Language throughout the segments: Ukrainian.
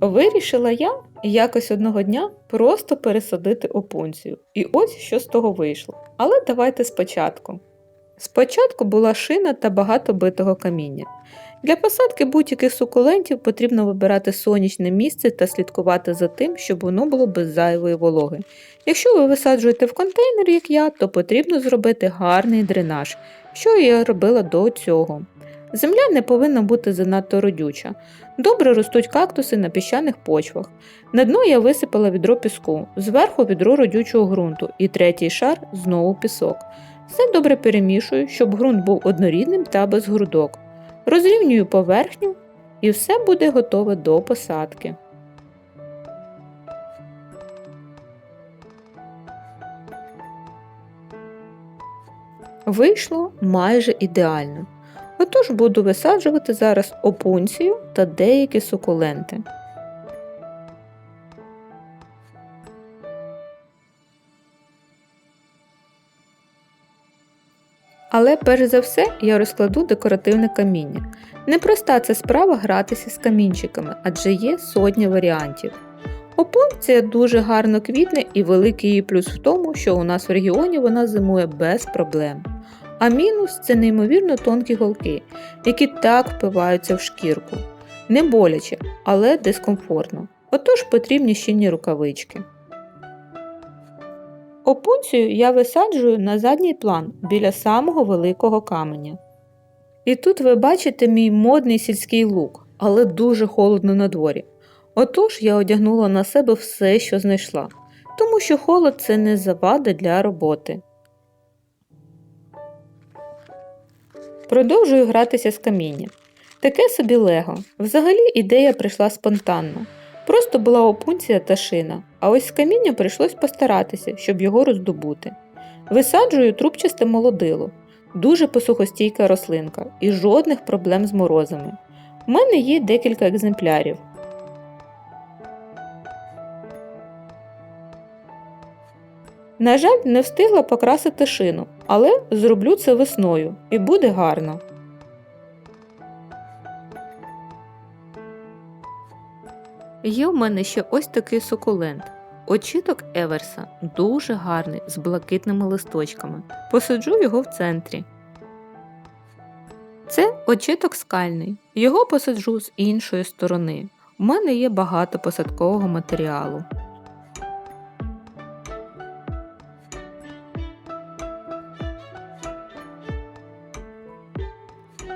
Вирішила я якось одного дня просто пересадити опунцію. І ось що з того вийшло. Але давайте спочатку. Спочатку була шина та багато битого каміння. Для посадки будь-яких сукулентів потрібно вибирати сонячне місце та слідкувати за тим, щоб воно було без зайвої вологи. Якщо ви висаджуєте в контейнер, як я, то потрібно зробити гарний дренаж, що я робила до цього. Земля не повинна бути занадто родюча. Добре ростуть кактуси на піщаних почвах. На дно я висипала відро піску, зверху відро родючого ґрунту і третій шар знову пісок. Все добре перемішую, щоб ґрунт був однорідним та без грудок. Розрівнюю поверхню і все буде готове до посадки. Вийшло майже ідеально. Отож буду висаджувати зараз опунцію та деякі сукуленти. Але перш за все я розкладу декоративне каміння. Непроста це справа гратися з камінчиками, адже є сотня варіантів. Опункція дуже гарно квітне і великий її плюс в тому, що у нас в регіоні вона зимує без проблем. А мінус це неймовірно тонкі голки, які так впиваються в шкірку. Не боляче, але дискомфортно. Отож потрібні щільні рукавички. Опунцію я висаджую на задній план біля самого великого каменя. І тут ви бачите мій модний сільський лук, але дуже холодно на дворі. Отож я одягнула на себе все, що знайшла, тому що холод це не завада для роботи. Продовжую гратися з камінням. Таке собі лего. Взагалі ідея прийшла спонтанно. Просто була опунція та шина, а ось з каміння прийшлось постаратися, щоб його роздобути. Висаджую трубчасте молодило, дуже посухостійка рослинка і жодних проблем з морозами. У мене є декілька екземплярів. На жаль, не встигла покрасити шину, але зроблю це весною і буде гарно. Є в мене ще ось такий сукулент. Очіток Еверса дуже гарний з блакитними листочками. Посаджу його в центрі. Це очіток скальний. Його посаджу з іншої сторони. У мене є багато посадкового матеріалу.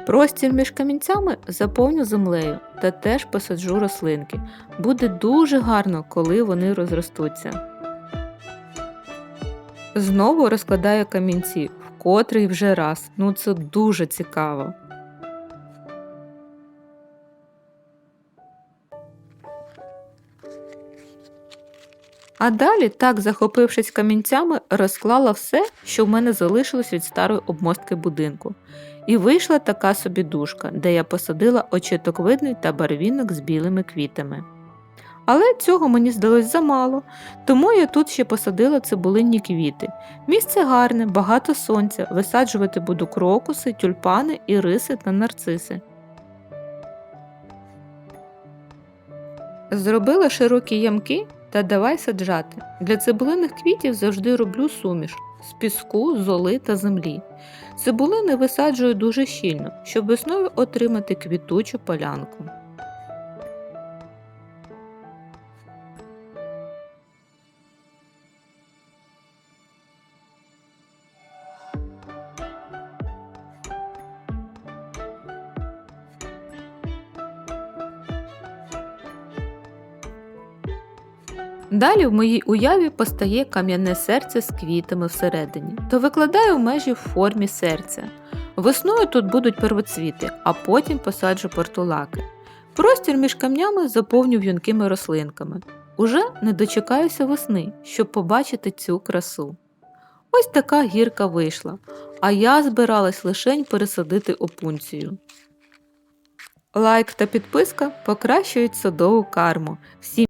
Простір між камінцями заповню землею та теж посаджу рослинки. Буде дуже гарно, коли вони розростуться. Знову розкладаю камінці, в котрий вже раз. Ну це дуже цікаво. А далі, так захопившись камінцями, розклала все, що в мене залишилось від старої обмостки будинку. І вийшла така собі дужка, де я посадила очитоквидний та барвінок з білими квітами. Але цього мені здалось замало, тому я тут ще посадила цибулинні квіти. Місце гарне, багато сонця, висаджувати буду крокуси, тюльпани, іриси та нарциси. Зробила широкі ямки та давай саджати. Для цибулиних квітів завжди роблю суміш з піску, золи та землі. Цибулини висаджую дуже щільно, щоб весною отримати квітучу полянку. Далі в моїй уяві постає кам'яне серце з квітами всередині, то викладаю межі в формі серця. Весною тут будуть первоцвіти, а потім посаджу портулаки. Простір між камнями заповню в'юнкими рослинками. Уже не дочекаюся весни, щоб побачити цю красу. Ось така гірка вийшла, а я збиралась лишень пересадити опунцію. Лайк та підписка покращують садову карму. Всім